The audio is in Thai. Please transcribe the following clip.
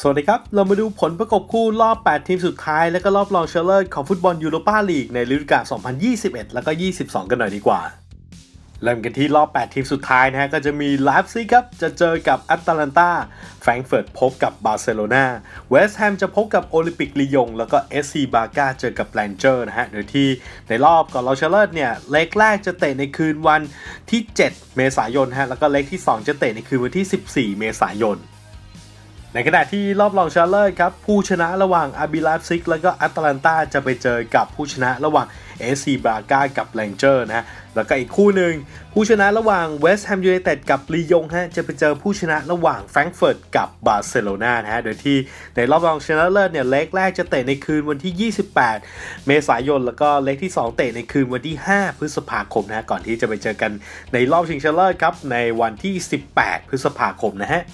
สวัสดีครับ เรามาดูผลประกบคู่รอบ 8 ทีมสุดท้าย และก็รอบรองชนะเลิศของฟุตบอลยูโรปาลีกในฤดูกาล 2021 แล้วก็ 22 กันหน่อยดีกว่า เริ่มกันที่รอบ 8 ทีมสุดท้ายนะฮะ ก็จะมีไลฟ์ซิกครับ จะเจอกับแอตแลนตาแฟรงก์เฟิร์ตพบกับบาร์เซโลนาเวสต์แฮมจะพบกับโอลิมปิกลียง แล้วก็เอสซีบากาเจอกับแลนเจอร์นะฮะ โดยที่ในรอบก่อนรองชนะเลิศเนี่ย เล็กแรกจะเตะในคืนวันที่ 7 เมษายนฮะ แล้วก็เล็กที่ 2 จะเตะในคืนวันที่ 14 เมษายน ในขณะที่รอบรองชนะเลิศครับ ผู้ชนะระหว่างอาบิลาฟซิกแล้วก็แอตแลนตาจะไปเจอกับผู้ชนะระหว่างเอซีบราก้ากับแลงเจอร์นะฮะแล้วก็อีกคู่หนึ่งผู้ชนะระหว่างเวสต์แฮมยูไนเต็ดกับลียงฮะจะไปเจอผู้ชนะระหว่างแฟรงก์เฟิร์ตกับบาร์เซโลนานะฮะโดยที่ในรอบรองชนะเลิศเนี่ยเล็กแรกจะเตะในคืนวันที่ 28 เมษายน แล้วก็เล็กที่ 2 เตะในคืนวันที่ 5 พฤษภาคมนะฮะก่อนที่จะไปเจอกันในรอบชิงชนะเลิศครับในวันที่ 18 พฤษภาคมนะฮะ